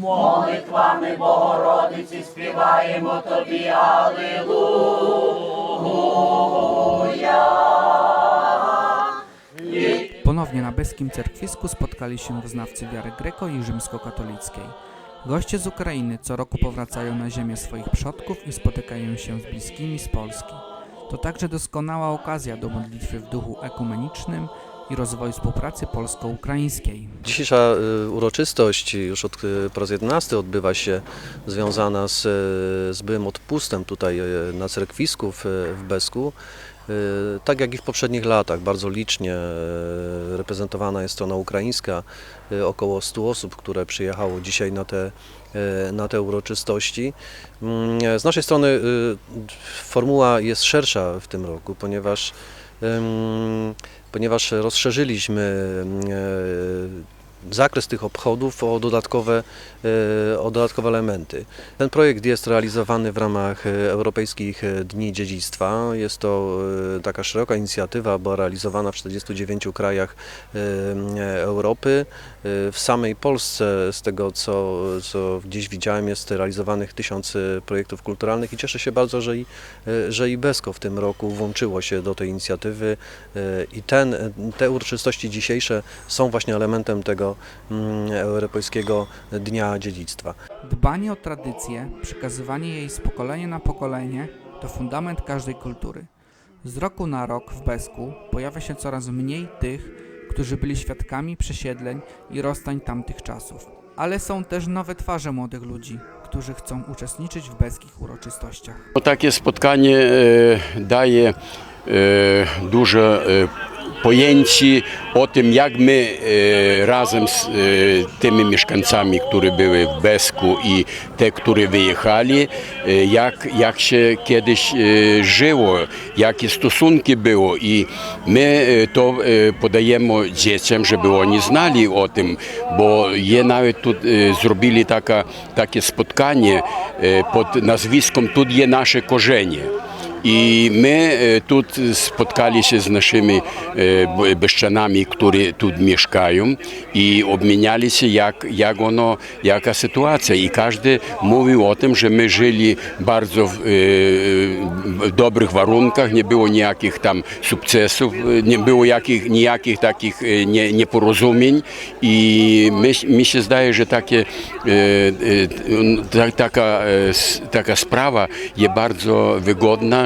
Молитвами Богородиці співаємо тобі, Ponownie na Beskim Cerkwisku spotkali się wyznawcy wiary greko i rzymskokatolickiej. Goście z Ukrainy co roku powracają na ziemię swoich przodków i spotykają się z bliskimi z Polski. To także doskonała okazja do modlitwy w duchu ekumenicznym i rozwoju współpracy polsko-ukraińskiej. Dzisiejsza y, uroczystość już od y, po raz 11 odbywa się związana z, y, z byłym odpustem tutaj na Cerkwisku w, w Besku. Tak jak i w poprzednich latach, bardzo licznie reprezentowana jest strona ukraińska, około 100 osób, które przyjechało dzisiaj na te, na te uroczystości. Mm, Z naszej strony formuła jest szersza w tym roku, ponieważ ponieważ rozszerzyliśmy zakres tych obchodów o dodatkowe, e, o dodatkowe elementy. Ten projekt jest realizowany w ramach e, Europejskich e, Dni Dziedzictwa. Jest to taka szeroka inicjatywa, była realizowana w 49 krajach Europy. W samej Polsce, z tego co, co gdzieś widziałem, jest realizowanych tysiąc e, projektów kulturalnych i cieszę się bardzo, że i, że i Besko w tym roku włączyło się do tej inicjatywy i ten, te uroczystości dzisiejsze są właśnie elementem tego mm, Europejskiego Dnia Dziedzictwa. Dbanie o tradycję, przekazywanie jej z pokolenia na pokolenie to fundament każdej kultury. Z roku na rok w Besku pojawia się coraz mniej tych, którzy byli świadkami przesiedleń i rozstań tamtych czasów. Ale są też nowe twarze młodych ludzi, którzy chcą uczestniczyć w beskich uroczystościach. Takie spotkanie e, daje e, duże pojęci o tym, jak my e, razem z e, tymi mieszkańcami, którzy były w Besku i te, którzy wyjechali, e, jak, jak się kiedyś żyło, jakie stosunki było i my to podajemy dzieciom, żeby oni znali o tym, bo je nawet tu zrobili taka, takie spotkanie pod nazwiskiem Tu je nasze korzenie. I my e, tu spotkali się z naszymi e, b- bezczanami, którzy tu mieszkają i obmieniali się, jak, jak ono, jaka sytuacja. I każdy mówił o tym, że my żyli bardzo w, e, dobrych warunkach, nie było nijakich tam sukcesów, nie było jakich, nijakich takich nie, nieporozumień i my, mi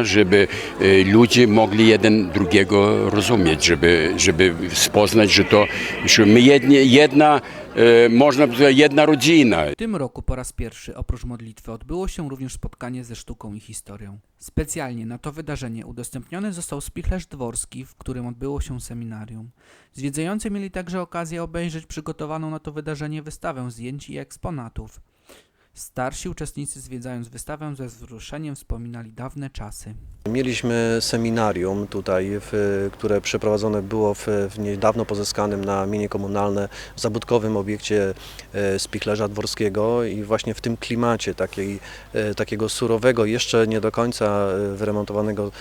żeby e, ludzie mogli jeden drugiego rozumieć, żeby, żeby spoznać, że to, że my jedna, e, można powiedzieć, jedna rodzina. W tym roku po raz pierwszy oprócz modlitwy odbyło się również spotkanie ze sztuką i historią. Specjalnie na to wydarzenie udostępniony został spichlerz dworski, w którym odbyło się seminarium. Zwiedzający mieli także okazję obejrzeć przygotowaną na to wydarzenie wystawę zdjęć i eksponatów. Starsi uczestnicy zwiedzając wystawę ze wzruszeniem wspominali dawne czasy. Mieliśmy seminarium tutaj, w, które przeprowadzone było w, w niedawno pozyskanym na mienie komunalne zabytkowym obiekcie e, Spichlerza Dworskiego i właśnie w tym klimacie takiej, e, takiego surowego, jeszcze nie do końca e, wyremontowanego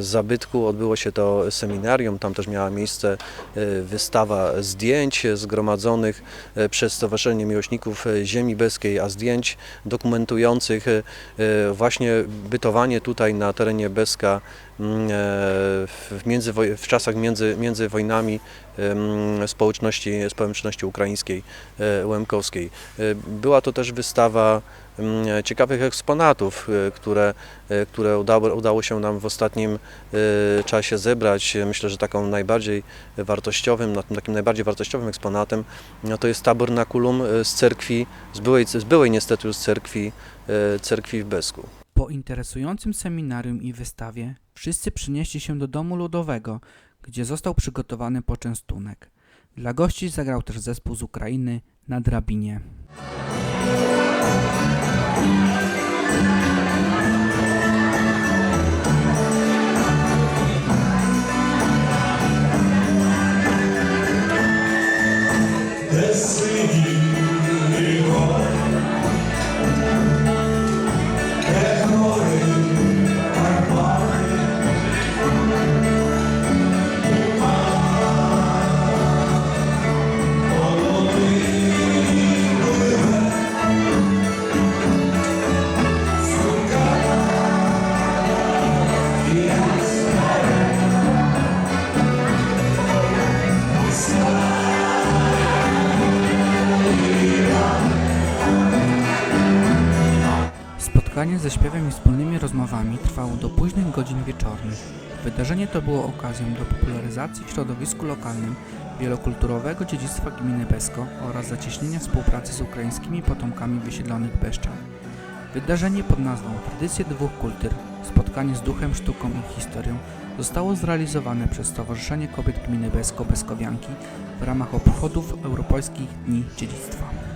zabytku odbyło się to seminarium. Tam też miała miejsce wystawa zdjęć zgromadzonych przez Stowarzyszenie Miłośników Ziemi Beskiej, a zdjęć dokumentujących e, e, właśnie bytowanie tutaj na terenie Beska mm, e, w, w czasach między, między wojnami społeczności, społeczności ukraińskiej, e, łemkowskiej. E, Była to też wystawa ciekawych eksponatów, e, które, które udało, udało się nam w ostatnim czasie zebrać. Myślę, że taką najbardziej wartościowym, takim najbardziej wartościowym eksponatem no, to jest tabernakulum z cerkwi, z byłej, z byłej niestety już cerkwi, cerkwi w Besku. Po interesującym seminarium i wystawie wszyscy przynieśli się do domu ludowego, gdzie został przygotowany poczęstunek. Dla gości zagrał też zespół z Ukrainy na drabinie. Ze śpiewem i wspólnymi rozmowami trwało do późnych godzin wieczornych. Wydarzenie to było okazją do popularyzacji w środowisku lokalnym wielokulturowego dziedzictwa gminy Besko oraz zacieśnienia współpracy z ukraińskimi potomkami wysiedlonych Beszczan. Wydarzenie pod nazwą Tradycje dwóch kultur Spotkanie z duchem, sztuką i historią zostało zrealizowane przez Stowarzyszenie Kobiet Gminy Besko Beskowianki w ramach obchodów Europejskich Dni Dziedzictwa.